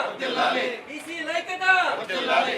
వర్దిల్లాలి బీసీల ఐక్యత వర్దిల్లాలి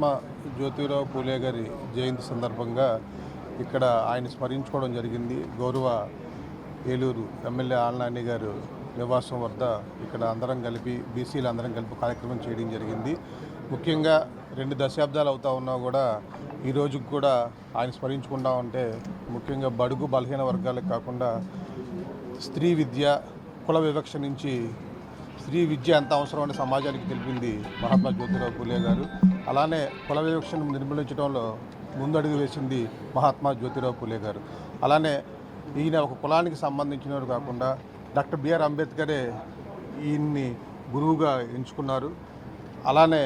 మహాత్మా జ్యోతిరావు పూలే గారి జయంతి సందర్భంగా ఇక్కడ ఆయన స్మరించుకోవడం జరిగింది. గౌరవ ఏలూరు ఎమ్మెల్యే ఆలనాని గారు నివాసం వద్ద ఇక్కడ అందరం కలిపి బీసీలు అందరం కలిపి కార్యక్రమం చేయడం జరిగింది. ముఖ్యంగా రెండు దశాబ్దాలు అవుతా ఉన్నా కూడా ఈ రోజుకు కూడా ఆయన స్మరించుకుంటా ఉంటే ముఖ్యంగా బడుగు బలహీన వర్గాలకు కాకుండా స్త్రీ విద్య కుల వివక్ష నుంచి స్త్రీ విద్య ఎంత అవసరమని సమాజానికి తెలిపింది మహాత్మా జ్యోతిరావు పూలే గారు. అలానే కుల వివక్షను నిర్మూలించడంలో ముందడుగు వేసింది మహాత్మా జ్యోతిరావు పూలే గారు. అలానే ఈయన ఒక కులానికి సంబంధించినవారు కాకుండా డాక్టర్ బిఆర్ అంబేద్కరే ఈయన్ని గురువుగా ఎంచుకున్నారు. అలానే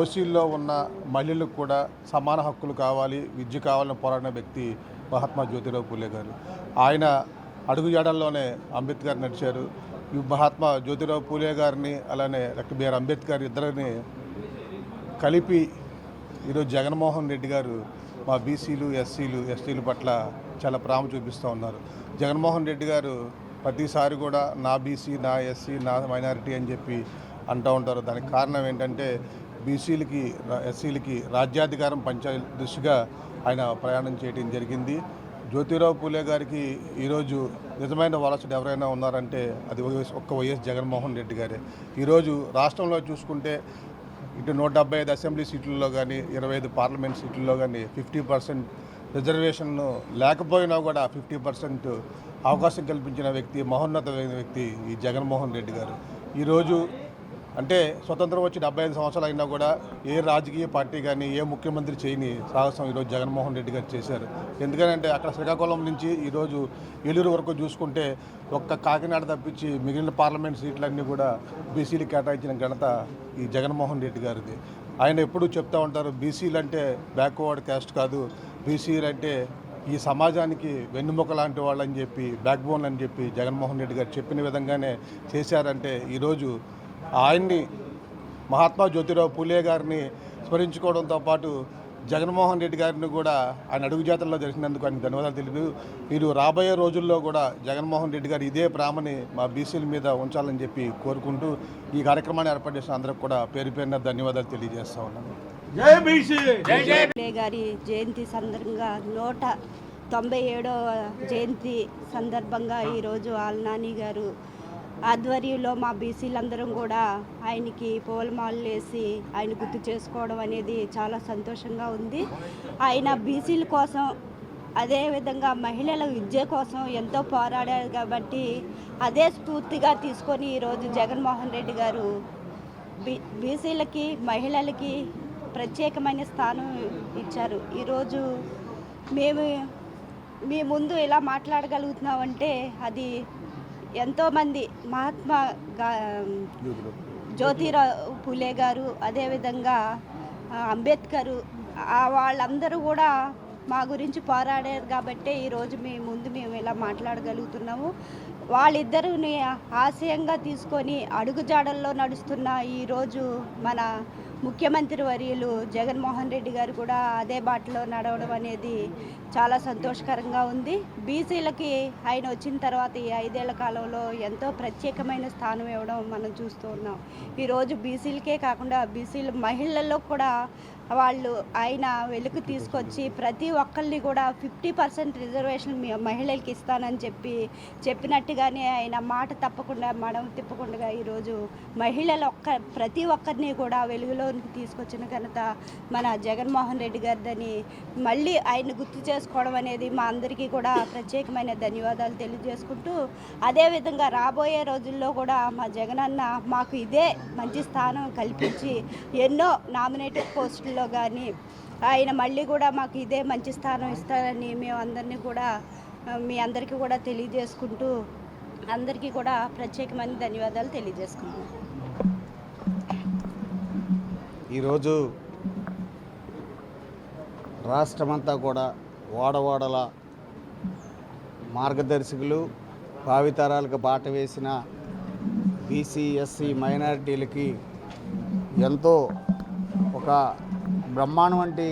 ఓసీల్లో ఉన్న మహిళలకు కూడా సమాన హక్కులు కావాలి విద్య కావాలని పోరాడిన వ్యక్తి మహాత్మా జ్యోతిరావు పూలే గారు. ఆయన అడుగుజాడల్లోనే అంబేద్కర్ నడిచారు. ఈ మహాత్మా జ్యోతిరావు పూలే గారిని అలానే డాక్టర్ బిఆర్ అంబేద్కర్ ఇద్దరిని కలిపి ఈరోజు జగన్మోహన్ రెడ్డి గారు మా బీసీలు ఎస్సీలు ఎస్టీలు పట్ల చాలా ప్రేమ చూపిస్తూ ఉన్నారు. జగన్మోహన్ రెడ్డి గారు ప్రతిసారి కూడా నా బీసీ నా ఎస్సీ నా మైనారిటీ అని చెప్పి అంటూ ఉంటారు. దానికి కారణం ఏంటంటే బీసీలకి ఎస్సీలకి రాజ్యాధికారం పంచాయ దృష్టిగా ఆయన ప్రయాణం చేయడం జరిగింది. జ్యోతిరావు పూలే గారికి ఈరోజు నిజమైన వారసుడు ఎవరైనా ఉన్నారంటే అది వైఎస్ ఒక్క వైఎస్ జగన్మోహన్ రెడ్డి గారే. ఈరోజు రాష్ట్రంలో చూసుకుంటే ఇటు నూట డెబ్బై ఐదు అసెంబ్లీ సీట్లలో కానీ ఇరవై ఐదు పార్లమెంట్ సీట్లలో కానీ ఫిఫ్టీ పర్సెంట్ రిజర్వేషన్ను లేకపోయినా కూడా ఫిఫ్టీ పర్సెంట్ అవకాశం కల్పించిన వ్యక్తి మహోన్నతమైన వ్యక్తి ఈ జగన్మోహన్ రెడ్డి గారు. ఈరోజు అంటే స్వతంత్రం వచ్చి డెబ్బై ఐదు సంవత్సరాలు అయినా కూడా ఏ రాజకీయ పార్టీ కానీ ఏ ముఖ్యమంత్రి చేయని సాహసం ఈరోజు జగన్మోహన్ రెడ్డి గారు చేశారు. ఎందుకంటే అక్కడ శ్రీకాకుళం నుంచి ఈరోజు ఏలూరు వరకు చూసుకుంటే ఒక్క కాకినాడ తప్పించి మిగిలిన పార్లమెంట్ సీట్లన్నీ కూడా బీసీలు కేటాయించిన ఘనత ఈ జగన్మోహన్ రెడ్డి గారిది. ఆయన ఎప్పుడూ చెప్తా ఉంటారు బీసీలు అంటే బ్యాక్వర్డ్ క్యాస్ట్ కాదు బీసీలు అంటే ఈ సమాజానికి వెన్నుముక లాంటి వాళ్ళని చెప్పి బ్యాక్ బోన్ అని చెప్పి జగన్మోహన్ రెడ్డి గారు చెప్పిన విధంగానే చేశారంటే ఈరోజు ఆయన్ని మహాత్మా జ్యోతిరావు పూలే గారిని స్మరించుకోవడంతో పాటు జగన్మోహన్ రెడ్డి గారిని కూడా ఆయన అడుగుజాతల్లో జరిగినందుకు ఆయన ధన్యవాదాలు తెలియదు. మీరు రాబోయే రోజుల్లో కూడా జగన్మోహన్ రెడ్డి గారు ఇదే ప్రేమని మా బీసీల మీద ఉంచాలని చెప్పి కోరుకుంటూ ఈ కార్యక్రమాన్ని ఏర్పాటు చేసిన అందరికి కూడా పేరు పేరున ధన్యవాదాలు తెలియజేస్తా ఉన్నాను. జై బీసీ! పూలే గారి జయంతి సందర్భంగా నూట తొంభై ఏడవ జయంతి సందర్భంగా ఈరోజు ఆల్నాని గారు ఆధ్వర్యంలో మా బీసీలందరం కూడా ఆయనకి పూలమాలలు వేసి ఆయన గుర్తు చేసుకోవడం అనేది చాలా సంతోషంగా ఉంది. ఆయన బీసీల కోసం అదేవిధంగా మహిళల విద్య కోసం ఎంతో పోరాడారు కాబట్టి అదే స్ఫూర్తిగా తీసుకొని ఈరోజు జగన్మోహన్ రెడ్డి గారు బీ బీసీలకి మహిళలకి ప్రత్యేకమైన స్థానం ఇచ్చారు. ఈరోజు మేము మీ ముందు ఇలా మాట్లాడగలుగుతున్నామంటే అది ఎంతోమంది మహాత్మా గా జ్యోతిరావు పూలే గారు అదేవిధంగా అంబేద్కరు వాళ్ళందరూ కూడా మా గురించి పోరాడారు కాబట్టే ఈరోజు మీ ముందు మేము ఇలా మాట్లాడగలుగుతున్నాము. వాళ్ళిద్దరిని ఆశయంగా తీసుకొని అడుగుజాడల్లో నడుస్తున్న ఈరోజు మన ముఖ్యమంత్రి వర్యులు జగన్మోహన్ రెడ్డి గారు కూడా అదే బాటలో నడవడం అనేది చాలా సంతోషకరంగా ఉంది. బీసీలకి ఆయన వచ్చిన తర్వాత ఈ ఐదేళ్ళ కాలంలో ఎంతో ప్రత్యేకమైన స్థానం ఇవ్వడం మనం చూస్తూ ఉన్నాం. ఈరోజు బీసీలకే కాకుండా బీసీలు మహిళల్లో కూడా వాళ్ళు ఆయన వెలుగు తీసుకొచ్చి ప్రతి ఒక్కరిని కూడా ఫిఫ్టీ పర్సెంట్ రిజర్వేషన్ మీ మహిళలకి ఇస్తానని చెప్పి చెప్పినట్టుగానే ఆయన మాట తప్పకుండా మడం తిప్పకుండా ఈరోజు మహిళలు ఒక్క ప్రతి ఒక్కరిని కూడా వెలుగులోనికి తీసుకొచ్చిన ఘనత మన జగన్మోహన్ రెడ్డి గారిదని మళ్ళీ ఆయన గుర్తు చేసుకోవడం అనేది మా అందరికీ కూడా ప్రత్యేకమైన ధన్యవాదాలు తెలియజేసుకుంటూ అదేవిధంగా రాబోయే రోజుల్లో కూడా మా జగనన్న మాకు ఇదే మంచి స్థానం కల్పించి ఎన్నో నామినేటెడ్ పోస్టులు ఎన్నికల్లో కానీ ఆయన మళ్ళీ కూడా మాకు ఇదే మంచి స్థానం ఇస్తారని మేము అందరినీ కూడా మీ అందరికీ కూడా తెలియజేసుకుంటూ అందరికీ కూడా ప్రత్యేకమైన ధన్యవాదాలు తెలియజేసుకుంటున్నాం. ఈరోజు రాష్ట్రమంతా కూడా ఓడవాడల మార్గదర్శకులు భావితరాలకు బాట వేసిన బీసీ ఎస్సీ మైనారిటీలకి ఎంతో ఒక బ్రహ్మాండం వంటి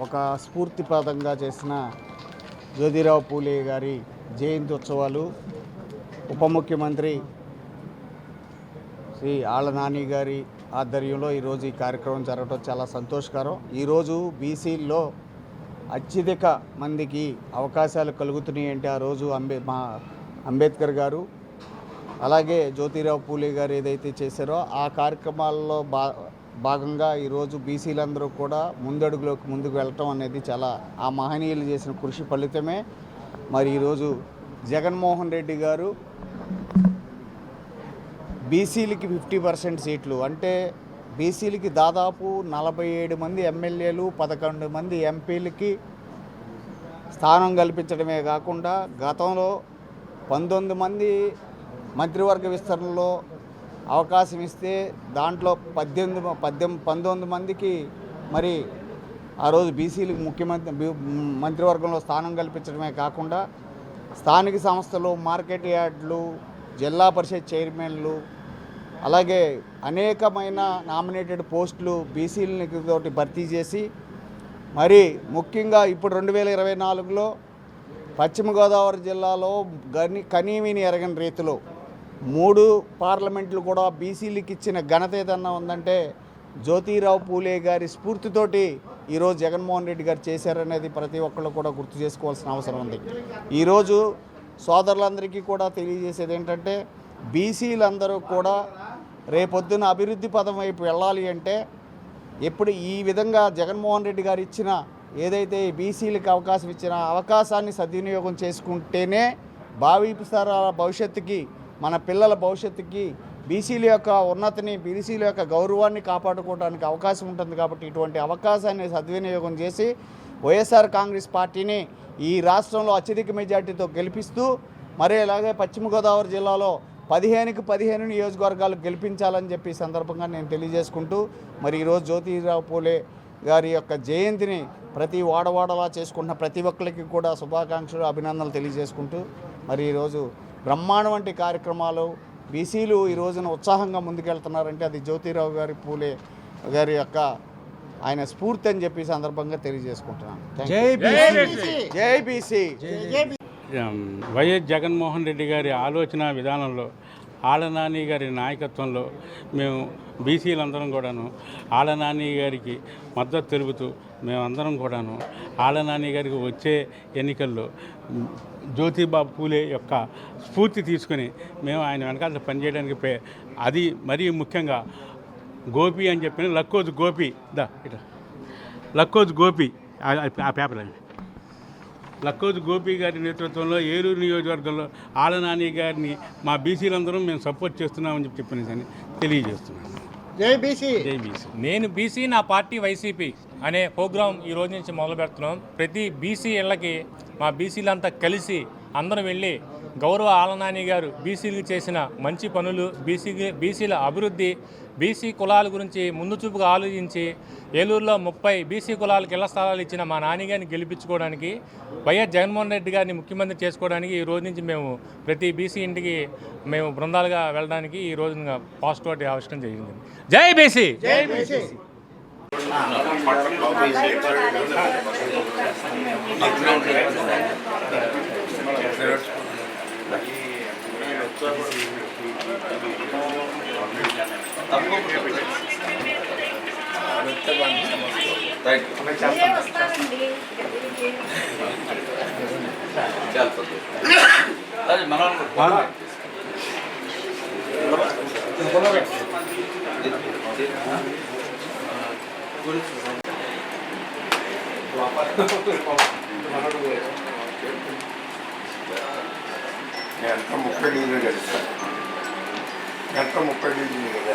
ఒక స్ఫూర్తిప్రదంగా చేసిన జ్యోతిరావు పూలే గారి జయంతి ఉత్సవాలు ఉప ముఖ్యమంత్రి శ్రీ ఆళ్ళ నాని గారి ఆధ్వర్యంలో ఈరోజు ఈ కార్యక్రమం జరగడం చాలా సంతోషకరం. ఈరోజు బీసీల్లో అత్యధిక మందికి అవకాశాలు కలుగుతున్నాయి అంటే ఆ రోజు అంబే మా అంబేద్కర్ గారు అలాగే జ్యోతిరావు పూలే గారు ఏదైతే చేశారో ఆ కార్యక్రమాల్లో బా భాగంగా ఈరోజు బీసీలందరూ కూడా ముందడుగులోకి ముందుకు వెళ్ళటం అనేది చాలా ఆ మహనీయులు చేసిన కృషి ఫలితమే. మరి ఈరోజు జగన్మోహన్ రెడ్డి గారు బీసీలకి ఫిఫ్టీ పర్సెంట్ సీట్లు అంటే బీసీలకి దాదాపు నలభై ఏడు మంది ఎమ్మెల్యేలు పదకొండు మంది ఎంపీలకి స్థానం కల్పించడమే కాకుండా గతంలో పంతొమ్మిది మంది మంత్రివర్గ విస్తరణలో అవకాశం ఇస్తే దాంట్లో పద్దెనిమిది పద్దెం పద్దెనిమిది పంతొమ్మిది మందికి మరి ఆ రోజు బీసీలకు ముఖ్యమంత్రి మంత్రివర్గంలో స్థానం కల్పించడమే కాకుండా స్థానిక సంస్థలు మార్కెట్ యార్డులు జిల్లా పరిషత్ చైర్మన్లు అలాగే అనేకమైన నామినేటెడ్ పోస్టులు బీసీలని తోటి భర్తీ చేసి మరి ముఖ్యంగా ఇప్పుడు రెండు వేల ఇరవై నాలుగులో పశ్చిమ గోదావరి జిల్లాలో గని కనీవిని ఎరగని రీతిలో మూడు పార్లమెంట్లు కూడా బీసీలకు ఇచ్చిన ఘనత ఏదన్నా ఉందంటే జ్యోతిరావు పూలే గారి స్ఫూర్తితోటి ఈరోజు జగన్మోహన్ రెడ్డి గారు చేశారనేది ప్రతి ఒక్కళ్ళు కూడా గుర్తు చేసుకోవాల్సిన అవసరం ఉంది. ఈరోజు సోదరులందరికీ కూడా తెలియజేసేది ఏంటంటే బీసీలందరూ కూడా రేపొద్దున అభివృద్ధి పదం వైపు వెళ్ళాలి అంటే ఎప్పుడు ఈ విధంగా జగన్మోహన్ రెడ్డి గారు ఇచ్చిన ఏదైతే బీసీలకు అవకాశం ఇచ్చిన అవకాశాన్ని సద్వినియోగం చేసుకుంటేనే భావి తరాల భవిష్యత్తుకి మన పిల్లల భవిష్యత్తుకి బీసీల యొక్క ఉన్నతిని బీసీల యొక్క గౌరవాన్ని కాపాడుకోవడానికి అవకాశం ఉంటుంది కాబట్టి ఇటువంటి అవకాశాన్ని సద్వినియోగం చేసి వైఎస్ఆర్ కాంగ్రెస్ పార్టీని ఈ రాష్ట్రంలో అత్యధిక మెజార్టీతో గెలిపిస్తూ మరి అలాగే పశ్చిమ గోదావరి జిల్లాలో పదిహేనుకి పదిహేను నియోజకవర్గాలు గెలిపించాలని చెప్పి సందర్భంగా నేను తెలియజేసుకుంటూ మరి ఈరోజు జ్యోతిరావు పూలే గారి యొక్క జయంతిని ప్రతి వాడవాడలా చేసుకుంటున్న ప్రతి ఒక్కరికి కూడా శుభాకాంక్షలు అభినందనలు తెలియజేసుకుంటూ మరి ఈరోజు బ్రహ్మాండం వంటి కార్యక్రమాలు బీసీలు ఈ రోజున ఉత్సాహంగా ముందుకెళ్తున్నారంటే అది జ్యోతిరావు గారి పూలే గారి యొక్క ఆయన స్ఫూర్తి అని చెప్పి ఈ సందర్భంగా తెలియజేసుకుంటున్నాను. వైఎస్ జగన్మోహన్ రెడ్డి గారి ఆలోచన విధానంలో ఆళ్ళనాని గారి నాయకత్వంలో మేము బీసీలందరం కూడాను ఆళ్ళనాని గారికి మద్దతు తెలుపుతూ మేమందరం కూడాను ఆళ్ళనాని గారికి వచ్చే ఎన్నికల్లో జ్యోతిబాబు పూలే యొక్క స్ఫూర్తి తీసుకుని మేము ఆయన వెనకాల పనిచేయడానికి అది మరీ ముఖ్యంగా గోపి అని చెప్పిన లక్కోజు గోపి. దా ఇట్లా. లక్కోజు గోపి. ఆ- పేపర్ అండి లక్కోజు గోపి గారి నేతృత్వంలో ఏలూరు నియోజకవర్గంలో ఆలనాని గారిని మా బీసీలందరం మేము సపోర్ట్ చేస్తున్నామని చెప్పి చెప్పిన తెలియజేస్తున్నాను. జై బీసీ. జై బీసీ. నేను బీసీ నా పార్టీ వైసీపీ అనే ప్రోగ్రాం ఈ రోజు నుంచి మొదలు పెడుతున్నాం ప్రతి బీసీ ఇళ్ళకి మా బీసీలంతా కలిసి అందరం వెళ్ళి గౌరవ ఆలనాని గారు బీసీలకు చేసిన మంచి పనులు బీసీ బీసీల అభివృద్ధి బీసీ కులాల గురించి ముందు చూపుగా ఆలోచించి ఏలూరులో ముప్పై బీసీ కులాలకు ఇళ్ళ స్థలాలు ఇచ్చిన మా నాన్నగారిని గెలిపించుకోవడానికి వైఎస్ జగన్మోహన్ రెడ్డి గారిని ముఖ్యమంత్రి చేసుకోవడానికి ఈ రోజు నుంచి మేము ప్రతి బీసీ ఇంటికి మేము బృందాలుగా వెళ్ళడానికి ఈ రోజు పాజిటివ్ ఒకటి ఆవిష్కరణ జరిగింది. జై బీసీ! జై బీసీ 그냥 한 목표를 이루게 됐어요. ఎంత ముప్పై డిగ్రీలు కదా